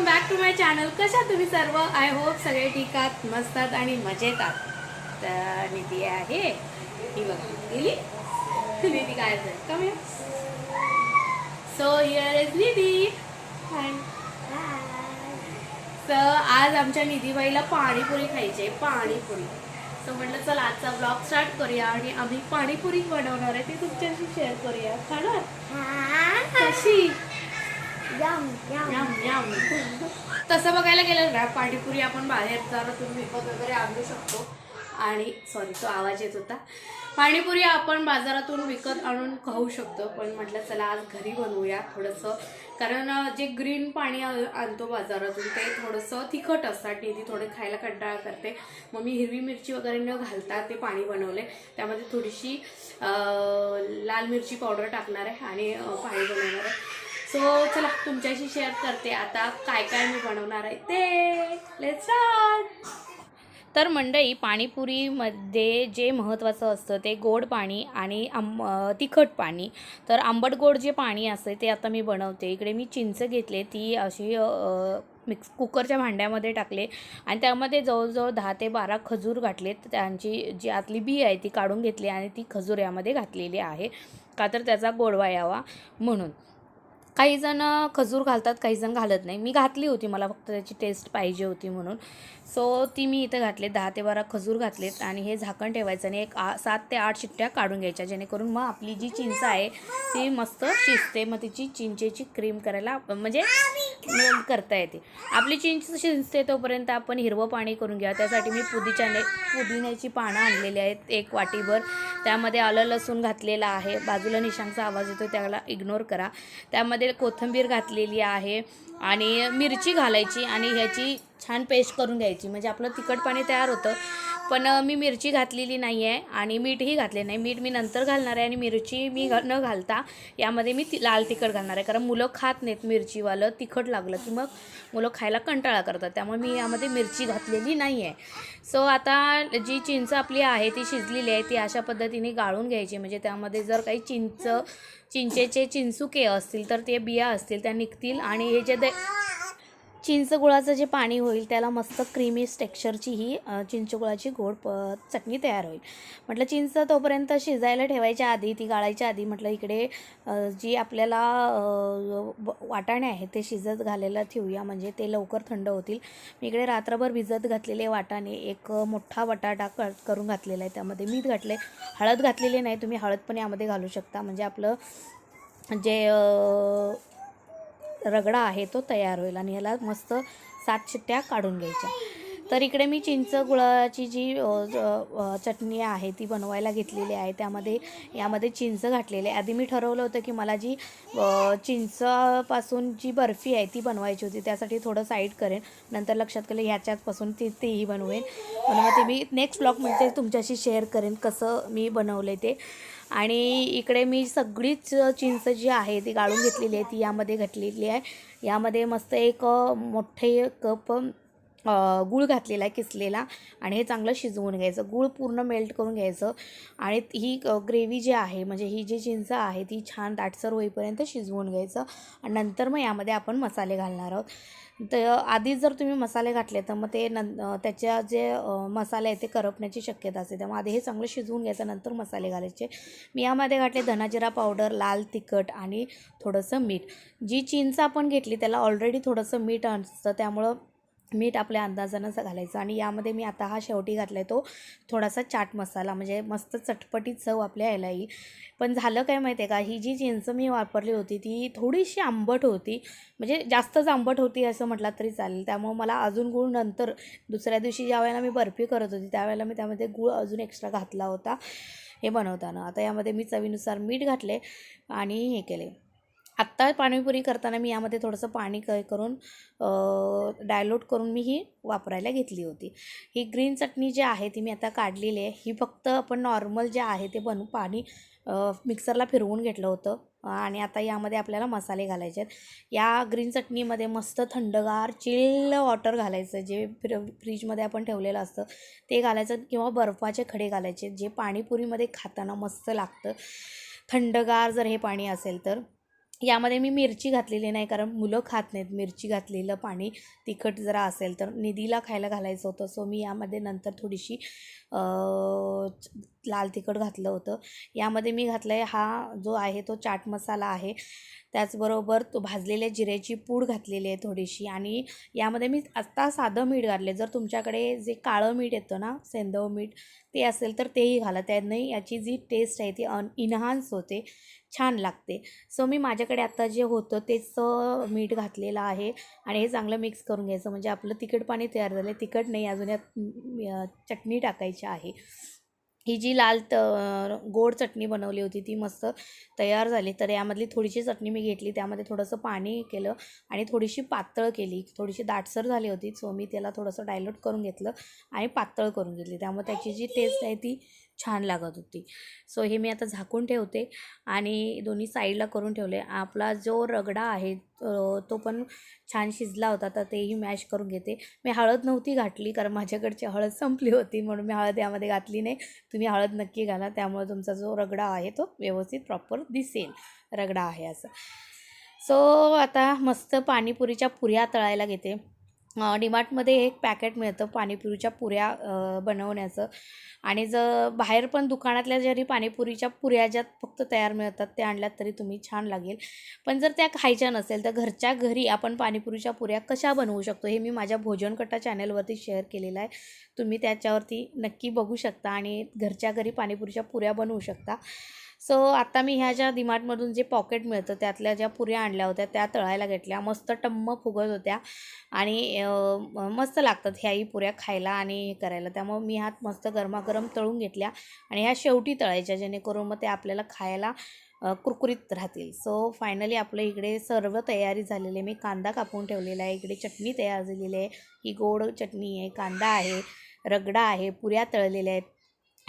Welcome back to my channel. कशा तुम्ही सर्व? आय होप सगळे ठीक आहात मस्तात आणि मजेत आहात. तर निधी आहे. ही बघा गेली निधी काय कमी सो हिअर इज निधी. तर आज आमच्या निधीबाईला पाणीपुरी खायची आहे पाणीपुरी. सो म्हटलं चला आजचा ब्लॉग स्टार्ट करूया आणि आम्ही पाणीपुरी बनवणार आहे. ती तुमच्याशी शेअर करूया. खाणार कशी? तसं बघायला गेलं ना पाणीपुरी आपण बाहेर दारातून विकत वगैरे आणू शकतो. आणि सॉरी तो आवाज येत होता. पाणीपुरी आपण बाजारातून विकत आणून खाऊ शकतो. पण म्हटलं चला आज घरी बनवूया थोडंसं. कारण जे ग्रीन पाणी आ- आणतो बाजारातून ते थोडंसं तिखट असतात. ती थोडे खायला कंटाळा करते. मग मी हिरवी मिरची वगैरे न घालता ते पाणी बनवले. त्यामध्ये थोडीशी लाल मिरची पावडर टाकणार आहे आणि पाणी बनवणार आहे. सो चला तुमच्याशी शेअर करते आता काय काय मी बनवणार आहे ते. लेट्स स्टार्ट तर मंडई पाणीपुरीमध्ये जे महत्त्वाचं असतं ते गोड पाणी आणि आंब तिखट पाणी. तर आंबट गोड जे पाणी असते ते आता मी बनवते. इकडे मी चिंच घेतले ती अशी मिक्स कुकरच्या भांड्यामध्ये टाकले आणि त्यामध्ये जवळजवळ दहा ते बारा खजूर घातले त्यांची जी आतली बी आहे ती काढून घेतली आणि ती खजूर यामध्ये घातलेली आहे. का तर त्याचा गोडवा यावा म्हणून. काही जण खजूर घालतात काही जण घालत नाही. मी घातली होती मला फक्त त्याची टेस्ट पाहिजे होती म्हणून. सो ती मी इथं घातले दहा ते बारा खजूर घातलेत आणि हे झाकण ठेवायचं आणि एक आ सात ते आठ शिट्ट्या काढून घ्यायच्या जेणेकरून मग आपली जी चिंच आहे ती मस्त शिजते. मग तिची चिंचेची क्रीम करायला म्हणजे मेल्ट करता येते. आपली चिंच शिजते तोपर्यंत आपण हिरवं पाणी करून घ्या. त्यासाठी मी पुदिच्याने पुदिन्याची पानं आणलेली आहेत एक वाटीभर. त्यामध्ये आलं लसूण घातलेलं आहे. बाजूला निशांचा आवाज येतो त्याला इग्नोर करा. त्यामध्ये कोथिंबीर घातलेली आहे आणि मिरची घालायची आणि ह्याची छान पेस्ट करून घ्यायची. म्हणजे आपलं तिखट पाणी तयार होतं. पण मी मिरची घातलेली नाही आहे आणि मीठही घातले नाही. मीठ मी नंतर घालणार आहे आणि मिरची मी घ न घालता यामध्ये मी लाल तिखट घालणार आहे. कारण मुलं खात नाहीत मिरचीवालं तिखट लागलं की मग मुलं खायला कंटाळा करतात. त्यामुळे मी यामध्ये मिरची घातलेली नाही आहे सो आता जी चिंच आपली आहे ती शिजलेली आहे ती अशा पद्धतीने गाळून घ्यायची. म्हणजे त्यामध्ये जर काही चिंच चिंचेचे चिंचुके असतील तर ते बिया असतील त्या निघतील आणि हे जे द चिंचगुळाचं जे पाणी होईल त्याला मस्त क्रीमी टेक्स्चरची ही चिंचगुळाची गोड प चटणी तयार होईल. म्हटलं चिंच तोपर्यंत शिजायला ठेवायच्या आधी ती गाळायच्या आधी म्हटलं इकडे जी आपल्याला वाटाणे आहेत ते शिजत घालायला ठेवूया. म्हणजे ते लवकर थंड होतील. मी इकडे रात्रभर भिजत घातलेले वाटाणे एक मोठा बटाटा क करून घातलेला आहे. त्यामध्ये मीठ घातले हळद घातलेली नाही तुम्ही हळद पण यामध्ये घालू शकता. म्हणजे आपलं जे रगडा आहे तो तयार होईल आणि ह्याला मस्त सात शिट्ट्या काढून घ्यायच्या. तर इकडे मी चिंच गुळाची जी चटणी आहे ती बनवायला घेतलेली आहे. त्यामध्ये यामध्ये चिंच घातलेली आहे. आधी मी ठरवलं होतं की मला जी चिंचपासून जी बर्फी आहे ती बनवायची होती. त्यासाठी थोडं साईड करेन. नंतर लक्षात केलं ह्याच्याचपासून ती तेही बनवेन. म्हणून मग ते मी नेक्स्ट ब्लॉगमध्ये तुमच्याशी शेअर करेन कसं मी बनवलं ते. आणि इकडे मी सगळीच चिंच जी आहे ती गाळून घेतलेली आहे ती यामध्ये घातलेली आहे. यामध्ये मस्त एक मोठे कप गूळ घातलेला आहे किसलेला आणि हे चांगलं शिजवून घ्यायचं. गूळ पूर्ण मेल्ट करून घ्यायचं आणि ही ग्रेव्ही जी आहे म्हणजे ही जी चिंच आहे ती छान दाटसर होईपर्यंत शिजवून घ्यायचं आणि नंतर मग यामध्ये आपण मसाले घालणार आहोत. तर आधीच जर तुम्ही मसाले घातले तर मग ते नं त्याच्या जे मसाले आहेत ते करपण्याची शक्यता असते. त्यामुळे आधी हे चांगलं शिजवून घ्यायचं नंतर मसाले घालायचे. मी यामध्ये घातले धनाजिरा पावडर लाल तिखट आणि थोडंसं मीठ. जी चिंच आपण घेतली त्याला ऑलरेडी थोडंसं मीठ असतं त्यामुळं मीठ आपल्या अंदाजानं घालायचं आणि यामध्ये मी आता हा शेवटी घातला आहे तो थोडासा चाट मसाला म्हणजे मस्त चटपटीत चव आपल्या यायला येईल पण झालं काय माहिती आहे का ही जी चिंच मी वापरली होती ती थोडीशी आंबट होती. म्हणजे जास्तच आंबट होती असं म्हटलं तरी चालेल. त्यामुळं मला अजून गूळ नंतर दुसऱ्या दिवशी ज्या वेळेला मी बर्फी करत होती त्यावेळेला मी त्यामध्ये गूळ अजून एक्स्ट्रा घातला होता हे बनवताना. आता यामध्ये मी चवीनुसार मीठ घातले आणि हे केले आत्ता पाणीपुरी करताना मी यामध्ये थोडंसं पाणी क करून डायलोट करून मी ही वापरायला घेतली होती. ही ग्रीन चटणी जी आहे ती मी आता काढलेली आहे. ही फक्त आपण नॉर्मल जे आहे ते बनवून पाणी मिक्सरला फिरवून घेतलं होतं. आणि आता यामध्ये आपल्याला मसाले घालायचे आहेत. या ग्रीन चटणीमध्ये मस्त थंडगार चिल्ल वॉटर घालायचं. जे फ्र फ्रीजमध्ये आपण ठेवलेलं असतं ते घालायचं किंवा बर्फाचे खडे घालायचे. जे पाणीपुरीमध्ये खाताना मस्त लागतं. थंडगार जर हे पाणी असेल तर. यामध्ये मी मिरची घातलेली नाही कारण मुलं खात नाहीत. मिरची घातलेलं पाणी तिखट जरा असेल तर निधीला खायला घालायचं होतं. सो मी यामध्ये नंतर थोडीशी लाल तिखट घातलं होतं. यामध्ये मी घातलं आहे हा जो आहे तो चाट मसाला आहे. त्याचबरोबर तो भाजलेल्या जिऱ्याची पूड घातलेली आहे थोडीशी आणि यामध्ये मी आत्ता साधं मीठ घातले जर तुमच्याकडे जे काळं मीठ येतं ना सेंदव मीठ ते असेल तर तेही घाला. त्याने याची जी टेस्ट आहे ती अन इन्हान्स होते छान लागते. सो मी माझ्याकडे आत्ता जे होतं तेच मीठ घातलेलं आहे आणि हे चांगलं मिक्स करून घ्यायचं. म्हणजे आपलं तिखट पाणी तयार झालं आहे तिखट नाही अजून यात चटणी टाकायची आहे. ही जी लाल त गोड चटणी बनवली होती ती मस्त तयार झाली. तर यामधली थोडीशी चटणी मी घेतली त्यामध्ये थोडंसं पाणी केलं आणि थोडीशी पातळ केली. थोडीशी दाटसर झाली होती सो मी त्याला थोडंसं डायल्यूट करून घेतलं आणि पातळ करून घेतली. त्यामुळे त्याची जी टेस्ट आहे ती छान लागत होती. सो हे मी आता झाकून ठेवते आणि दोन्ही साईडला करून ठेवले. आपला जो रगडा आहे तो पण छान शिजला होता तर तेही मॅश करून घेते. मी हळद नव्हती घातली कारण माझ्याकडची हळद संपली होती म्हणून मी हळद यामध्ये घातली नाही. तुम्ही हळद नक्की घाला त्यामुळे तुमचा जो रगडा आहे तो व्यवस्थित प्रॉपर दिसेल. रगडा आहे असं. सो आता मस्त पाणीपुरीच्या पुऱ्या तळायला घेते. डिमार्टमध्ये एक पॅकेट मिळतं पाणीपुरीच्या पुऱ्या बनवण्याचं. आणि जर बाहेर पण दुकानातल्या जरी पाणीपुरीच्या पुऱ्या ज्यात फक्त तयार मिळतात त्या आणल्यात तरी तुम्ही छान लागेल. पण जर त्या खायच्या नसेल तर घरच्या घरी आपण पाणीपुरीच्या पुऱ्या कशा बनवू शकतो हे मी माझ्या भोजनकट्टा चॅनलवरती शेअर केलेलं आहे. तुम्ही त्याच्यावरती नक्की बघू शकता आणि घरच्या घरी पाणीपुरीच्या पुऱ्या बनवू शकता. सो आता मी ह्या ज्या डिमार्टमधून जे पॉकेट मिळतं त्यातल्या ज्या पुऱ्या आणल्या होत्या त्या तळायला घेतल्या. मस्त टम्म फुगत होत्या आणि मस्त लागतात ह्याही पुऱ्या खायला आणि हे करायला. त्यामुळं मी ह्यात मस्त गरमागरम तळून घेतल्या आणि ह्या शेवटी तळायच्या जेणेकरून मग ते आपल्याला खायला कुरकुरीत राहतील. सो फायनली आपलं इकडे सर्व तयारी झालेली आहे. मी कांदा कापून ठेवलेला आहे. इकडे चटणी तयार झालेली आहे. ही गोड चटणी आहे कांदा आहे रगडा आहे पुऱ्या तळलेल्या आहेत.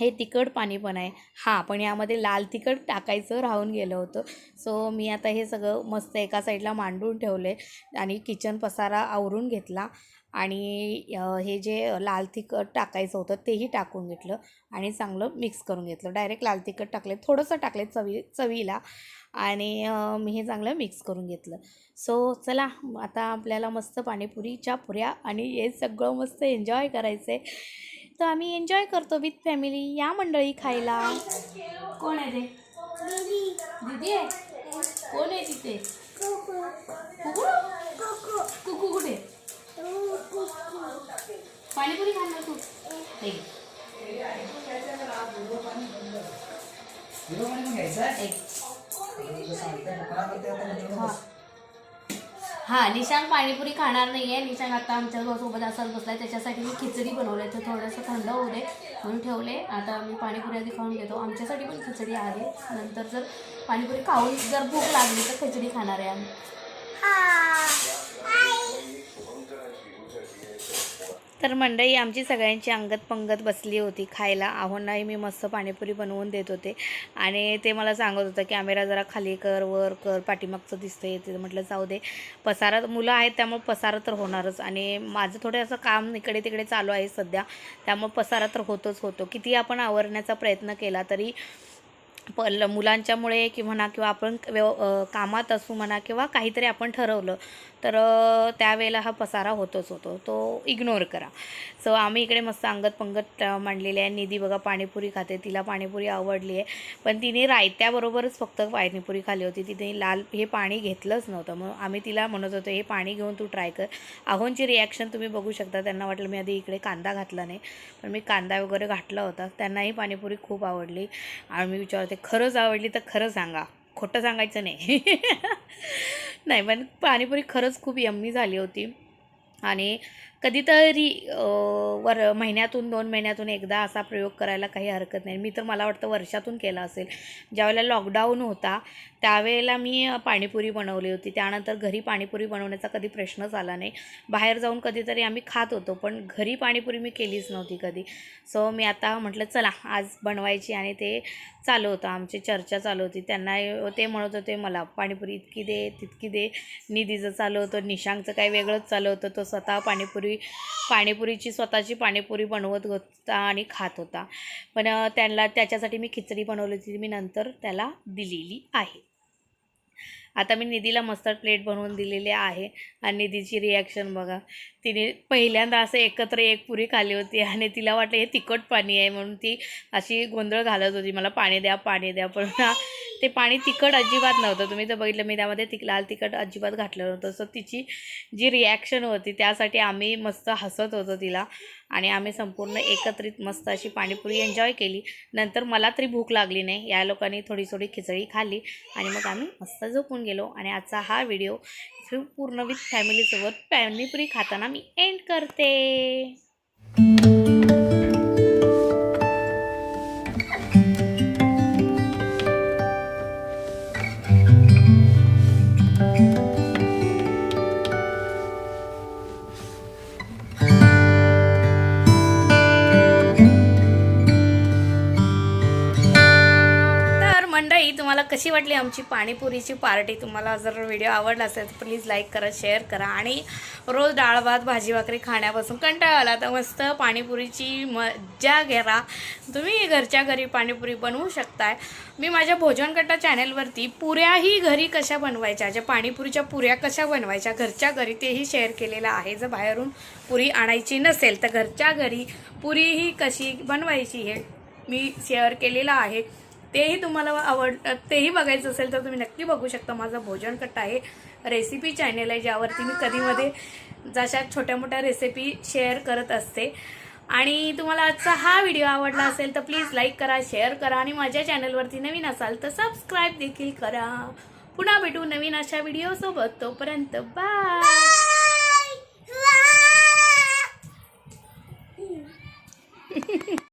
हे तिखट पाणी पण आहे. हां पण यामध्ये लाल तिखट टाकायचं राहून गेलं होतं. सो मी आता हे सगळं मस्त एका साईडला मांडून ठेवले आणि किचन पसारा आवरून घेतला आणि हे जे लाल तिखट टाकायचं होतं तेही टाकून घेतलं आणि चांगलं मिक्स करून घेतलं. डायरेक्ट लाल तिखट टाकले थोडंसं टाकले चवी चवीला आणि मी हे चांगलं मिक्स करून घेतलं. सो चला आता आपल्याला मस्त पाणीपुरीच्या पुऱ्या आणि हे सगळं मस्त एन्जॉय करायचं आहे तर आम्ही एन्जॉय करतो विथ फॅमिली या मंडळी खायला. कोण आहे ते? दीदी आहे? कोण आहे तिथे? कुकू? कुकू कुठे? पाणीपुरी खाणार तू. हे. एक. हा. निशांग पाणीपुरी खाणार नाही आहे निशांग आता आमच्यासोबत असाच आहे त्याच्यासाठी मी खिचडी बनवले तर थोडंसं थंड होऊ दे म्हणून ठेवले. आता मी पाणीपुरी आधी खाऊन घेतो. आमच्यासाठी पण खिचडी आहे. नंतर जर पाणीपुरी खाऊन जर भूक लागली तर खिचडी खाणार आहे आम्ही. तर मंडळी आमची सगळ्यांची अंगत पंगत बसली होती खायला. आव्हानाही मी मस्त पाणीपुरी बनवून देत होते. आणि ते मला सांगत होतं की आमेरा जरा खाली कर वर कर पाठीमागचं दिसतं ते. म्हटलं जाऊ दे. पसारा मुलं आहेत त्यामुळे पसारा तर होणारच. आणि माझं थोडं असं काम इकडे तिकडे चालू आहे सध्या. त्यामुळे पसारा तर होतच होतो. किती आपण आवरण्याचा प्रयत्न केला तरी प ल मुलांच्यामुळे की म्हणा किंवा आपण व्यव कामात असू म्हणा किंवा काहीतरी आपण ठरवलं तर त्यावेळेला हा पसारा होतच होतो. तो इग्नोर करा. सो आम्ही इकडे मस्त अंगत पंगत मांडलेली आहे. निधी बघा पाणीपुरी खाते. तिला पाणीपुरी आवडली आहे. पण तिने रायत्याबरोबरच फक्त पाणीपुरी खाली होती. तिने लाल हे पाणी घेतलंच नव्हतं. मग आम्ही तिला म्हणत होतो हे पाणी घेऊन तू ट्राय कर. आहोंची रिॲक्शन तुम्ही बघू शकता. त्यांना वाटलं मी आधी इकडे कांदा घातला नाही. पण मी कांदा वगैरे घातला होता. त्यांनाही पाणीपुरी खूप आवडली. आणि मी विचारते खरंच आवडली तर खरं सांगा. खोटं सांगायचं नाही. नाही पण पाणीपुरी खरंच खूप यम्मी झाली होती. आणि कधीतरी वर महिन्यातून दोन महिन्यातून एकदा असा प्रयोग करायला काही हरकत नाही. मी तर मला वाटतं वर्षातून केला असेल. ज्यावेळेला लॉकडाऊन होता त्यावेळेला मी पाणीपुरी बनवली होती. त्यानंतर घरी पाणीपुरी बनवण्याचा कधी प्रश्नच आला नाही. बाहेर जाऊन कधीतरी आम्ही खात होतो पण घरी पाणीपुरी मी केलीच नव्हती कधी. सो मी आता म्हटलं चला आज बनवायची. आणि ते चालू होतं. आमची चर्चा चालू होती. त्यांना ते म्हणत होते मला पाणीपुरी इतकी दे तितकी दे. निधीचं चालू होतं. निशांकचं काही वेगळंच चालू होतं. तो स्वतः पाणीपुरी पाणीपुरीची स्वतःची पाणीपुरी बनवत होता आणि खात होता. पण त्यांना त्याच्यासाठी मी खिचडी बनवली होती मी नंतर त्याला दिलेली आहे. आता मी निधीला मस्त प्लेट बनवून दिलेली आहे. आणि निधीची रिॲक्शन बघा. तिने पहिल्यांदा असं एकत्र एक पुरी खाली होती आणि तिला वाटलं हे तिखट पाणी आहे. म्हणून ती अशी गोंधळ घालत होती. मला पाणी द्या पाणी द्या. पण ते पाणी तिखट अजिबात नव्हतं. तुम्ही तर बघितलं मी त्यामध्ये तिक लाल तिखट अजिबात घातलं नव्हतं. सो तिची जी रिॲक्शन होती त्यासाठी आम्ही मस्त हसत होतो तिला. आणि आम्ही संपूर्ण एकत्रित मस्त अशी पाणीपुरी एन्जॉय केली. नंतर मला तरी भूक लागली नाही. या लोकांनी थोडी थोडी खिचडी खाल्ली आणि मग आम्ही मस्त झोपून गेलो. आणि आजचा हा व्हिडिओ पूर्ण विथ फॅमिलीसोबत पाणीपुरी खाताना मी एंड करते. कशी वाटली आमची पाणीपुरीची पार्टी? तुम्हाला जर व्हिडिओ आवडला असेल तर प्लीज लाईक करा शेअर करा. आणि रोज डाळ भात भाजी भाकरी खाण्यापासून कंटाळा आला तर मस्त पाणीपुरीची मज्जा घ्या. तुम्ही घरच्या घरी पाणीपुरी बनवू शकताय. मी माझ्या भोजनकट्टा चॅनेलवरती पुऱ्याही घरी कशा बनवायच्या ज्या पाणीपुरीच्या पुऱ्या कशा बनवायच्या घरच्या घरी तेही शेअर केलेलं आहे. जर बाहेरून पुरी आणायची नसेल तर घरच्या घरी पुरीही कशी बनवायची हे मी शेअर केलेलं आहे. तेही तुम्हाला आवड तेही बघायचं असेल तर तुम्ही नक्की बघू शकता. माझा भोजन कट्टा आहे रेसिपी चॅनेल आहे ज्यावरती मी कधीमध्ये जशा छोट्या मोठ्या रेसिपी शेअर करत असते. आणि तुम्हाला आजचा हा व्हिडिओ आवडला असेल तर प्लीज लाईक करा शेअर करा आणि माझ्या चॅनलवरती नवीन असाल तर सबस्क्राईब देखील करा. पुन्हा भेटू नवीन अशा व्हिडिओसोबत तोपर्यंत बाय